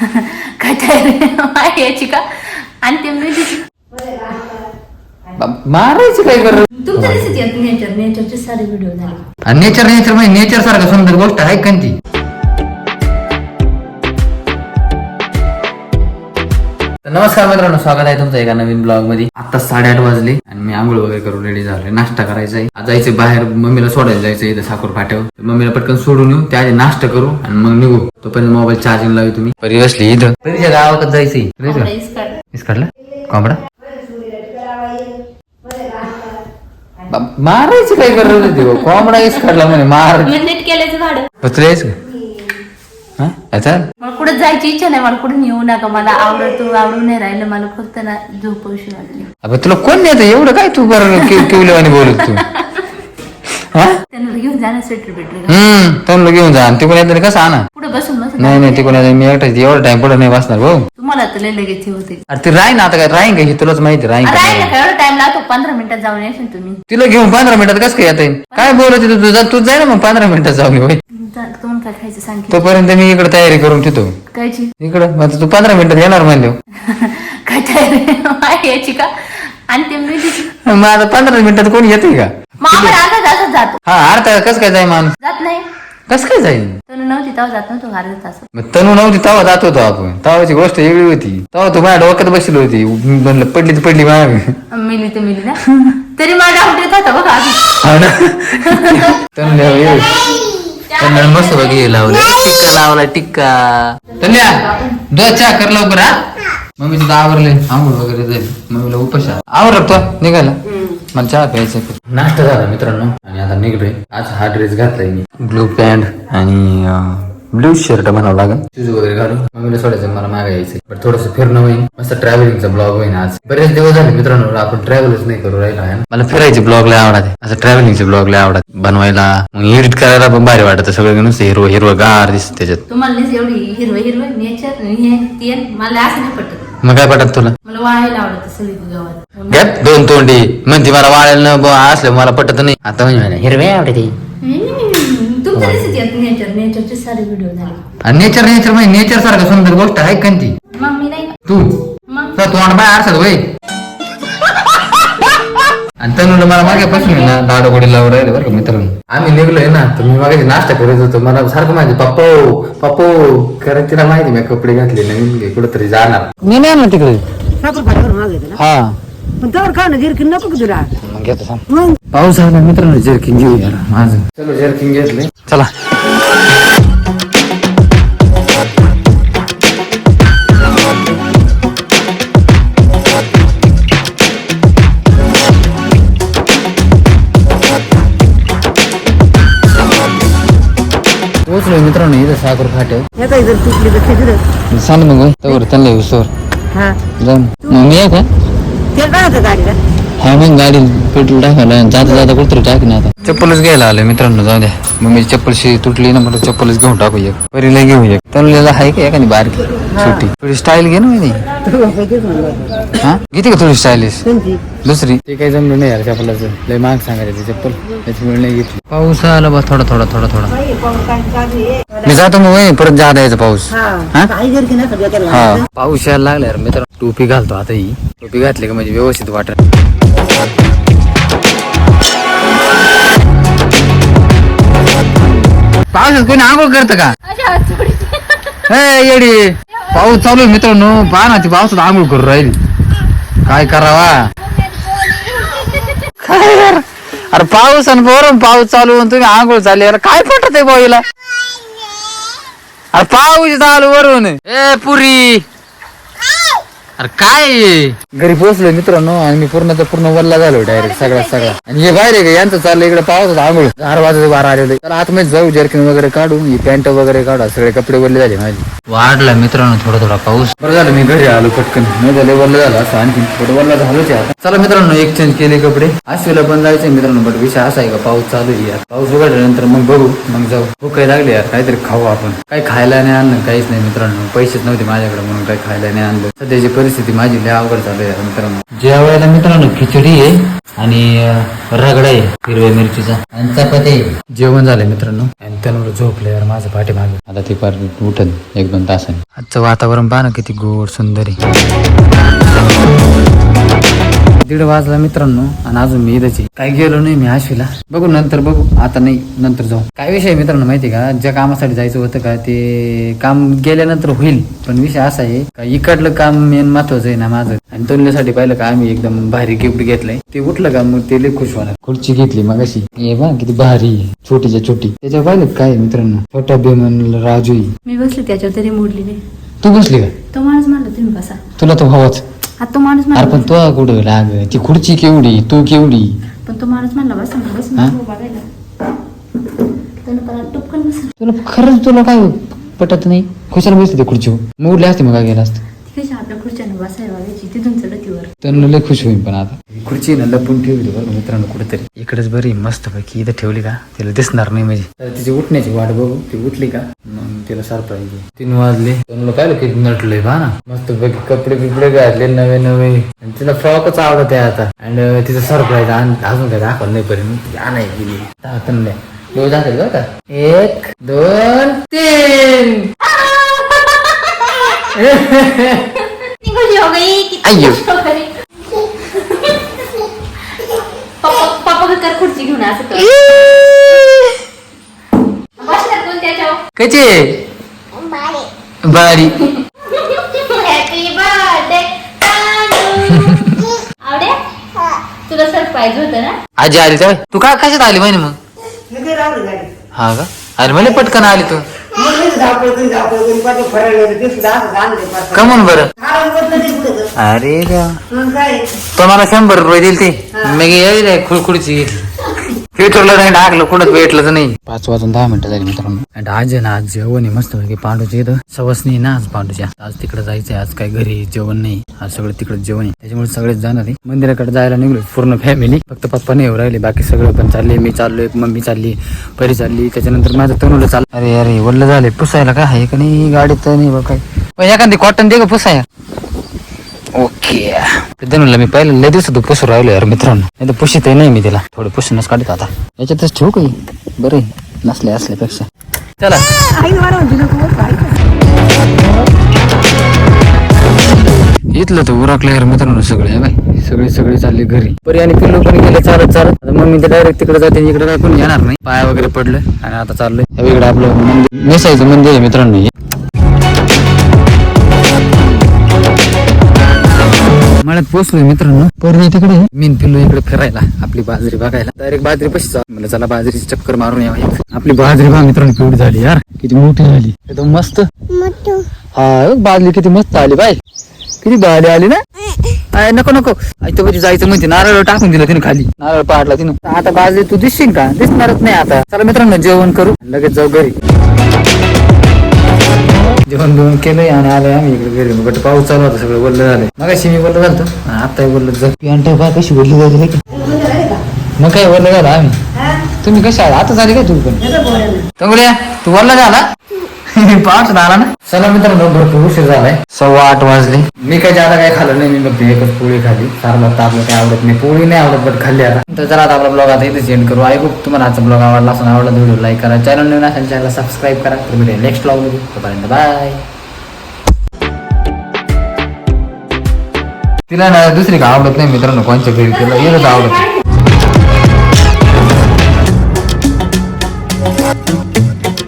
काय तयारी याची का मारायचं काय कर तुमच्या दिसत येत नेचर नेचरचे सारे व्हिडिओ झाले. नेचर नेचर म्हणजे नेचर सारखं सुंदर गोष्ट आहे का ती? तर नमस्कार मित्रांनो स्वागत आहे तुमचं एका नवीन ब्लॉगमध्ये. आता साडेआठ वाजले. आणि मी आंघोळ वगैरे करून रेडी झालोय. नाश्ता करायचा आहे आज जायचं बाहेर मम्मीला सोडायला जायचं इथं साखर फाट्यावर मम्मीला पटकन सोडून येऊ. त्या आधी नाश्ता करू आणि मग निघू. तोपर्यंत मोबाईल चार्जिंग लावू तुम्ही. परी बसली इथं. परीच्या गावाकडे जायचंय. इस काढला कोंबडा? मारायची काय गरज होती हो? कोंबडा इस काढला म्हणे मार. केल्याचं भाडं यायचं का? मला कुठं जायची इच्छा नाही मला कुठे येऊ नका मला आवडतो आवडून नाही राहिलं मला फक्त ना झोपवशी वाटली अबे तुला कोण नेतं? एवढं काय तू बरं किवल्यावानी बोलत तू? हा? त्यांना घेऊन जाणार स्वेटर बिटर हम्म त्यांना घेऊन जा. आणि तिकडून येतं कसं आणा? पुढे बसून बसून नाही नाही तिकडून येतं मी एकटा एवढा टाइम पुढे नाही बसणार भाऊ. तुम्हाला तर लय लगेच हे होते. अरे ती राही ना आता काय? राहीन का? हे तुलाच माहिती राहीन का? राहील नाही. का एवढा टाइम लागतो पंधरा मिनिटात जाऊन येशील तुम्ही. तिला घेऊन पंधरा मिनिटात कसं काय येता काय बोलत तू? तुझा तू जाय ना मग पंधरा मिनिटात जाऊन ये, होय जा- तुम्हाला काय खायचं सांग की. तोपर्यंत मी इकडे तयारी करून ठेवतो. कायची? इकडं? मग तू पंधरा मिनिटात येणार म्हणलो काय तयारी? याची का? मग आता पंधरा मिनिटात कोणी येते का? अर्धा तासात जातो. हा अर्धा कसं काय जाय माणूस? जात नाही. कसं काय जाईल तनु नव्हती तेव्हा जात नव्हतो अर्धा तास मग तनू नव्हती तेव्हा जात होतो आपण. तेव्हाची गोष्ट वेगळी होती. तेव्हा तू माझ्या डोक्यात बसली होती. म्हणलं पडली तर पडली माग. मिली तर मिली ना. तरी माझा डाऊट येत होता बघा आधी. त्यांना मस्त बघी लावलं. टिक्का लावला टिक्का. तन्या दोन चहा कर लवकर हा. मम्मी तुझं आवरले आंघोळ वगैरे जाईल मम्मीला उपशा आवर तो निघाला. मला चहा प्यायचा नाश्ता झाला मित्रांनो. आणि आता निघलोय. आज हा ड्रेस घातलाय मी. ब्लू पॅन्ट आणि ब्लू शर्ट म्हणावं लागेल. शूज वगैरे घालून मम्मीला सोडायचं मला मागे यायचं. पण थोडस फिरणं होईल मस्त ट्रॅव्हलिंगचा ब्लॉग होईल आज. बरेच दिवस झाले मित्रांनो आपण ट्रॅव्हलच नाही करू राहिलो आहे मला फिरायचे ब्लॉग लय आवडत असं ट्रॅव्हलिंगचे ब्लॉग लय आवडत बनवायला. मग एडिट करायला पण भारी वाटत. सगळं नुसतं हिरवं हिरवं गार दिसत त्याच्यात. तुम्हाला नाही एवढी हिरवं हिरवं नेचर हे ते मला असं नाही पटत. मग काय पटत तुला? मला वाळायला आवडत सगळी गावात घ्यात दोन तोंडी. म्हणते मला वाळायला न ब- असलं मला पटत नाही. आता म्हणजे म्हणे, हिरवे आवडते. दिसत येत नेचर नेचरचे सारे व्हिडिओ झाले. आणि नेचर नेचर म्हणजे नेचर सारखं सुंदर गोष्ट आहे का ती? मग मी नाही. तू. मग? तर तोंड बाय आरसात वय. आणि तनुला मला मागेपासून आहे ना दाडो गोडी लावून राहिले बरं का मित्रांनो. आम्ही निघलोय ना तर मी मागे नाश्ता करत होतो. मला सारखं माहिती पप्पो पप्पो कारण तिला माहिती मी कपडे घातले नवीन कुठेतरी जाणार. मी नाही ना तिकडे. हा. पण त्यावर ना गिरकी नको का तुला. मग घेतो थांब. मग? पाऊस आला मित्रांनो जर्किंग घेऊ यार माझं. चलो जर्किंग घेतले. चला. पोचलो मित्रांनो इथं साखर फाट्यावर येता जर तुटली तर तिकडं सांग मग. तवर त्यांना विसर हा. जाऊन. मग मी आहे का ते काय होतं गाडीला. हा मग गाडी पेट्रोल टाकायला जाता जाता कुठतरी टाक ना आता. चप्पलच घ्यायला आलोय मित्रांनो जाऊ द्या. मग मी चप्पलशी तुटली ना म्हटलं चप्पलच घेऊन टाकू एक. परीला घेऊ एक. तनुला आहे का एखादी बारकी? छोटी. थोडी स्टाईल घे ना म्हणलं हा? घेते का थोडी स्टाईलिश दुसरी. ते काही जमलं नाही यार चप्पलाचं लय महाग सांगायचं चप्पल त्याच्यामुळे नाही घेतली. पाऊस आला बा थोडा थोडा थोडा थोडा. मी जातो मग परत जा द्यायचा पाऊस. हा? हा? हा. पाऊस यायला लागला यार मित्र टोपी घालतो आता ही. टोपी घातली का म्हणजे व्यवस्थित वाटत पावसात कोणी आंघोळ करतं का? हे येडी. पाऊस चालू आहे मित्रांनो. पहा ना ती पावसात आंघोळ करू राहिली. काय करावा? काय यार? अरे पाऊस आणि बरं पाऊस चालू आणि तुम्ही आंघोळ चालली अरे काय पटत आहे बाईला अरे पाऊस चालू वरून. ए पुरी! अरे काय? घरी पोहोचलो मित्रांनो आणि मी पूर्ण तर पूर्ण वल्ला झालो डायरेक्ट सगळा सगळा आणि हे बाहेर आहे का? यांचं चाललं इकडे पावसात आंघोळ. चार वाजता बारा आलेले तर आतमध्ये जाऊ जर्किन वगैरे काढू ही पॅन्ट वगैरे काढा. सगळे कपडे वल्ले झाले माझे. वाढला मित्रांनो थोडा थोडा पाऊस. बरं झालं मी घरी आलो पटकन. नाही झालं वल्ल झालं असं आणखी थोडं वल्ला झालोच आहे आता. चला मित्रांनो एक्सचेंज केले कपडे. आशिवला पण जायचंय मित्रांनो बट विषय असा आहे का पाऊस चालू आहे यार. पाऊस उघडल्यानंतर मग बघू मग जाऊ. भूक काही लागली यार काहीतरी खाऊ आपण. काही खायला नाही आणलं काहीच नाही मित्रांनो. पैसेच नव्हते माझ्याकडे म्हणून काही खायला नाही आणलं. सध्याची परिस्थिती माझी लय अवघड चालू आहे मित्रांनो. जेवायला मित्रांनो खिचडी आहे आणि रगडा आहे हिरव्या मिरचीचा. आणि चपाती. जेवण झालंय मित्रांनो. आणि त्यानंतर झोपले यार माझं पाठीमागे. आता ते पार उठत एक दोन तासांनी. आजचं वातावरण पहा ना किती गोड सुंदर आहे. दीड वाजला मित्रांनो आणि अजून मी इथंच. काही गेलो नाही मी आशवीला. बघू नंतर बघू. आता नाही नंतर जाऊ. काय विषय मित्रांनो माहिती का? ज्या कामासाठी जायचं होतं का ते काम गेल्यानंतर होईल. पण विषय असा आहे का इकडलं काम मेन महत्वाचं आहे ना माझं. आणि तोंडल्यासाठी पाहिलं का आम्ही एकदम भारी गिफ्ट घेतलंय. ते उठलं का मग ते लय खुश होणार. खुर्ची घेतली मग अशी हे बा किती भारी आहे. छोटीच्या छोटी. त्याच्यावर पाहिलं काय मित्रांनो? छोटा बेमन राजू आहे. मी बसली त्याच्यावर तरी मोडली नाही. तू बसली का? तो माणूस म्हणला तुम्ही बसा. तुला तो भावाच आता तो माणूस अरे पण म्हणला तो कुठं लाग ती खुर्ची केवढी? तू केवढी? पण तो माणूस म्हणला बसा ना बस हा? बघायला त्यानं त्याला टपकन बस तुला खरंच तुला काय पटत नाही? खुशाला बसते ते खुर्ची मग उठले असते मग काय गेला असतं? ती कशी आपल्या खुर्च्यानं बसायला वागायची तिथून चढतीवर त्यांना लय खुश होईल पण आता. खुर्ची ना लपून ठेवली बरं मित्रांनो कुठेतरी. इकडेच बरी मस्त पैकी इथं ठेवली का? तिला दिसणार नाही म्हणजे. तर तिची उठण्याची वाट बघू. ती उठली का? मग तिला सरप्राईज तीन वाजले. त्यांना पाहिलं किती नटलंय बा ना. मस्त पैकी कपडे बिपडे घातले नवे नवे. आणि तिला फ्रॉकच आवडत आहे आता. आणि तिचं सरप्राईज अजून काय दाखवलं नाही पर्यंत आणाय गेली दाखवून नाही दोन दाखल बरं का? एक दोन तीन. अय्यो. गई. पप्पा खुर्ची घेऊन असं कर बसणार कचे बारी हॅपी बर्थडे आवडे? तुला सरप्राईज होतं ना? आजी आली तर? तू काय कशात आली म्हणे मग? हा का? अरे मला पटकन आली तू मग का म्हणून बरं. अरे देवा. मग काय? तो मला शंभर रुपये दिले ते मी यायला फ्युचरला नाही टाकलं कुठं भेटलंच नाही. पाच वाजून दहा मिनिटं झाली मित्रांनो. आणि आज आहे ना आज जेवण आहे मस्त पैकी पांडूच्या इथं. सवस नाही ना आज पांडूच्या. आज तिकडे जायचंय आज काय घरी जेवण नाही. आज सगळं तिकडे जेवण आहे. त्याच्यामुळे सगळेच जाणार आहे. मंदिराकडे जायला निघलो पूर्ण फॅमिली फक्त पप्पा नाही येऊ राहिले बाकी सगळं पण चालले मी चाललोय मम्मी चालली परी चालली. त्याच्यानंतर माझं तनुला चाल अरे अरे वल्ल झाले पुसायला काय आहे का नाही? गाडीत नाही बघ काय. एखादी कॉटन दे का पुसाया ओके. धनुला मी पाहिलं लय दिवसात पुसू राहिलो यार मित्रांनो. नाही तर पुशीत नाही मी तिला. थोडं पुसूनच काढत आता? याच्यातच ठेवू काही बरे नसले असल्यापेक्षा. चला. इथलं तर उरकलं यार मित्रांनो सगळे बाय सगळे सगळे चालले घरी. परी आणि पिल्लू पण गेले चालत चालत. आता मग मी तर डायरेक्ट तिकडे जाते इकडे काय कोण येणार नाही. पाया वगैरे पडलं आणि आता चाललंय. इकडे आपलं मंदिर मेसायचं मंदिर आहे मित्रांनो मळ्यात पोहोचलोय मित्रांनो. परी तिकडे मीन पिल्लू इकडे फिरायला आपली बाजरी बघायला. डायरेक्ट बाजरी पशी मला चला बाजरीची चक्कर मारून यावं एक. आपली बाजरी बघा मित्रांनो केवढी झाली यार. किती मोठी झाली. एकदम मस्त. हा बाजरी किती मस्त आली बाय किती भारी आली ना. आय, नको नको. तो जायचं म्हणते. नारळ टाकून दिलं तिने खाली. नारळ पाडला तिने. आता बाजरी तू दिसशील का? दिसणारच नाही आता. चला मित्रांनो जेवण करू. लगेच जाऊ घरी. जेवण बिवण केलंय आणि आलोय आम्ही इकडे घरी. बट पाऊस चालू होता सगळं बोललं झालंय. मग अशी मी बोललं झालं आता बोललं जर पॅन्ट बा कशी बोलली झाली की? मग काय बोललं झालं आम्ही? हा? तुम्ही कशा आला आता झाली का तुम्ही पण. तंगड्या तू बोलला झाला? पाच आला ना. चला मित्रांनो भरपूर उशीर झालाय. सव्वा आठ वाजले. मी काय जादा काय खाल्लं नाही मी फक्त एकच पोळी खाली सारला तर आपलं काय आवडत नाही. पोळी नाही आवडत बट खाल्ली आता. तर चला आता आपला ब्लॉग आता इथे सेंड करू. आय खूप तुम्हाला आजचा ब्लॉग आवडला असून आवडला व्हिडिओ लाईक करा. चॅनल नवीन असेल चॅनल सबस्क्राईब करा. तर भेटेल नेक्स्ट ब्लॉगमध्ये. तोपर्यंत बाय तिला ना दुसरी का आवडत नाही मित्रांनो कोणच्या घरी तिला एकच आवडत